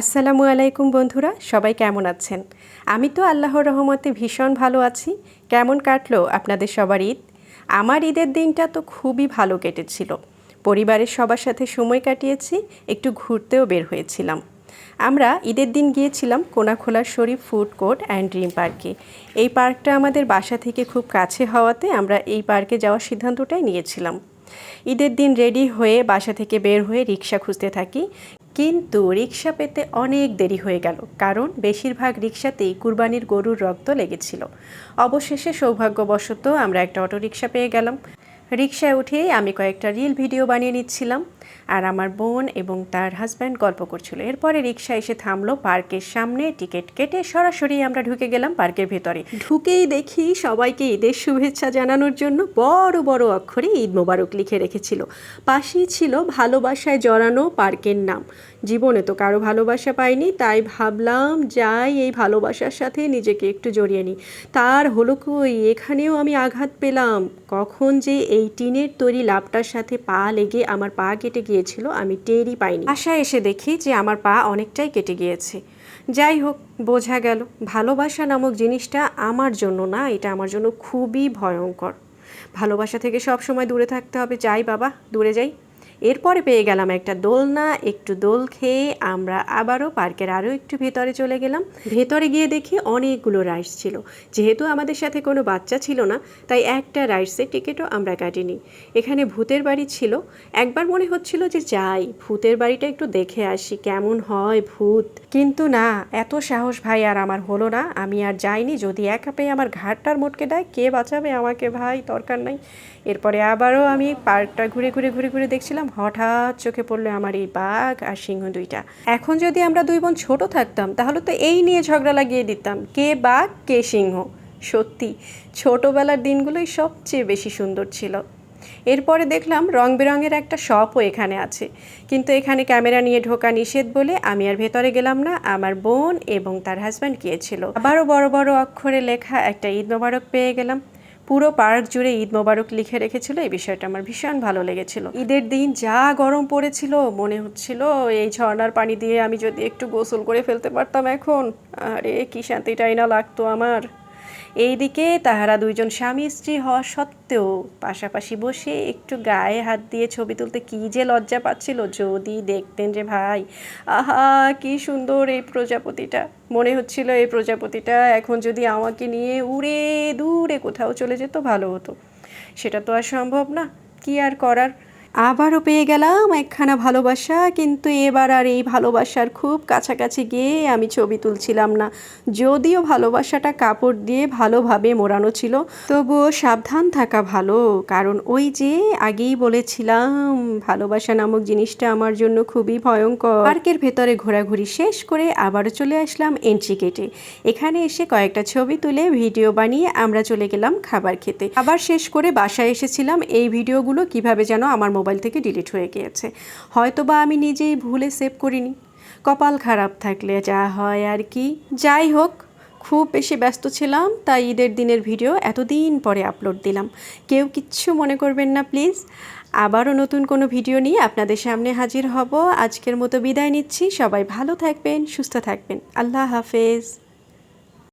আসসালামু আলাইকুম বন্ধুরা, সবাই কেমন আছেন? আমি তো আল্লাহর রহমতে ভীষণ ভালো আছি। কেমন কাটলো আপনাদের সবার ঈদ? আমার ঈদের দিনটা তো খুবই ভালো কেটেছিল। পরিবারের সবার সাথে সময় কাটিয়েছি, একটু ঘুরতেও বের হয়েছিলাম। আমরা ঈদের দিন গিয়েছিলাম Konakhola Sharif food court and dream পার্কে। এই পার্কটা আমাদের বাসা থেকে খুব কাছে হওয়াতে আমরা এই পার্কে যাওয়ার সিদ্ধান্তটাই নিয়েছিলাম। ঈদের দিন রেডি হয়ে বাসা থেকে বের হয়ে রিক্সা খুঁজতে থাকি। কিন্তু রিক্সা পেতে অনেক দেরি হয়ে গেল, কারণ বেশিরভাগ রিক্সাতেই কুরবানির গরুর রক্ত লেগেছিল। অবশেষে সৌভাগ্যবশত আমরা একটা অটো রিক্সা পেয়ে গেলাম। রিক্সায় উঠেই আমি কয়েকটা রিল ভিডিও বানিয়ে নিচ্ছিলাম। আর আমার বোন এবং তার হাজব্যান্ড গল্প করছিল। এরপরে রিক্সা এসে থামলো পার্কের সামনে। টিকিট কেটে সরাসরি আমরা ঢুকে গেলাম পার্কের ভেতরে। ঢুকেই দেখি সবাইকে ঈদের শুভেচ্ছা জানানোর জন্য বড় বড় অক্ষরে ঈদ মোবারক লিখে রেখেছিল। পাশেই ছিল ভালোবাসায় জড়ানো পার্কের নাম। জীবনে তো কারও ভালোবাসা পাইনি, তাই ভাবলাম যাই এই ভালোবাসার সাথে নিজেকে একটু জড়িয়ে নিই। তার হলো কই, এখানেও আমি আঘাত পেলাম। কখন যে এই টিনের তৈরি লাভটার সাথে পা লেগে আমার পা কেটে গিয়েছিল, আমি টেরই পাইনি। আশায় এসে দেখি যে আমার পা অনেকটাই কেটে গিয়েছে। যাই হোক, বোঝা গেল, ভালোবাসা নামক জিনিসটা আমার জন্য না, এটা আমার জন্য খুবই ভয়ঙ্কর। ভালোবাসা থেকে সব সময় দূরে থাকতে হবে, যাই বাবা, দূরে যাই। এরপরে পেয়ে গেলাম একটা দোলনা, একটু দোল খেয়ে আমরা আবারও পার্কের আরও একটু ভেতরে চলে গেলাম। ভেতরে গিয়ে দেখি অনেকগুলো রাইডস ছিল। যেহেতু আমাদের সাথে কোনো বাচ্চা ছিল না, তাই একটা রাইডসের টিকিটও আমরা কাটিনি। এখানে ভূতের বাড়ি ছিল। একবার মনে হচ্ছিল যে যাই, ভূতের বাড়িটা একটু দেখে আসি কেমন হয় ভূত। কিন্তু না, এত সাহস ভাই আর আমার হলো না। আমি আর যাইনি, যদি একা পেয়ে আমার ঘাটটার মোটকে দেয়, কে বাঁচাবে আমাকে ভাই? দরকার নাই। এরপরে আবারও আমি পার্কটা ঘুরে ঘুরে ঘুরে ঘুরে দেখছিলাম হঠাৎ চোখে পড়ল আমার এই বাঘ আর সিংহ দুইটা। এখন যদি আমরা দুই বোন ছোট থাকতাম, তাহলে তো এই নিয়ে ঝগড়া লাগিয়ে দিতাম, কে বাঘ, কে সিংহ। সত্যি, ছোটোবেলার দিনগুলোই সবচেয়ে বেশি সুন্দর ছিল। এরপরে দেখলাম রং বেরঙের একটা শপও এখানে আছে। কিন্তু এখানে ক্যামেরা নিয়ে ঢোকা নিষেধ বলে আমি আর ভেতরে গেলাম না, আমার বোন এবং তার হাজব্যান্ড গিয়েছিল। আবারও বড় বড় অক্ষরে লেখা একটা ঈদ মোবারক পেয়ে গেলাম। পুরো পার্ক জুড়ে ঈদ মোবারক লিখে রেখেছিল। এই বিষয়টা আমার ভীষণ ভালো লেগেছিল। ঈদের দিন যা গরম পড়েছিল, মনে হচ্ছিল এই ঝর্নার পানি দিয়ে আমি যদি একটু গোসল করে ফেলতে পারতাম এখন। আরে, কি শান্তিটাই না লাগতো আমার। এইদিকে তাহারা দুইজন স্বামী স্ত্রী হওয়া সত্ত্বেও পাশাপাশি বসে একটু গায়ে হাত দিয়ে ছবি তুলতে কী যে লজ্জা পাচ্ছিল যদি দেখতেন যে ভাই, আহা, কি সুন্দর এই প্রজাপতিটা। মনে হচ্ছিল এই প্রজাপতিটা এখন যদি আমাকে নিয়ে উড়ে দূরে কোথাও চলে যেত ভালো হতো। সেটা তো আর সম্ভব না। কি আর করার? আবারও পেয়ে গেলাম একখানা ভালোবাসা, কিন্তু এবার আর এই ভালোবাসার খুব কাছাকাছি গিয়ে আমি ছবি তুলছিলাম না। যদিও ভালোবাসাটা কাপড় দিয়ে ভালোভাবে মোড়ানো ছিল, তবুও সাবধান থাকা ভালো। কারণ ওই যে আগেই বলেছিলাম, ভালোবাসা নামক জিনিসটা আমার জন্য খুবই ভয়ঙ্কর। পার্কের ভেতরে ঘোরাঘুরি শেষ করে আবারও চলে আসলাম এন্ট্রি গেটে। এখানে এসে কয়েকটা ছবি তুলে ভিডিও বানিয়ে আমরা চলে গেলাম খাবার খেতে। আবার শেষ করে বাসায় এসেছিলাম। এই ভিডিওগুলো কীভাবে যেন আমার মোবাইল থেকে ডিলিট হয়ে গিয়েছে। হয়তো বা আমি নিজেই ভুলে সেভ করিনি। কপাল খারাপ থাকলে যা হয় আর কি। যাই হোক, খুব বেশি ব্যস্ত ছিলাম, তাই ঈদের দিনের ভিডিও এতদিন পরে আপলোড দিলাম। কেউ কিচ্ছু মনে করবেন না, প্লিজ। আবারও নতুন কোনো ভিডিও নিয়ে আপনাদের সামনে হাজির হব। আজকের মতো বিদায় নিচ্ছি। সবাই ভালো থাকবেন, সুস্থ থাকবেন। আল্লাহ হাফেজ।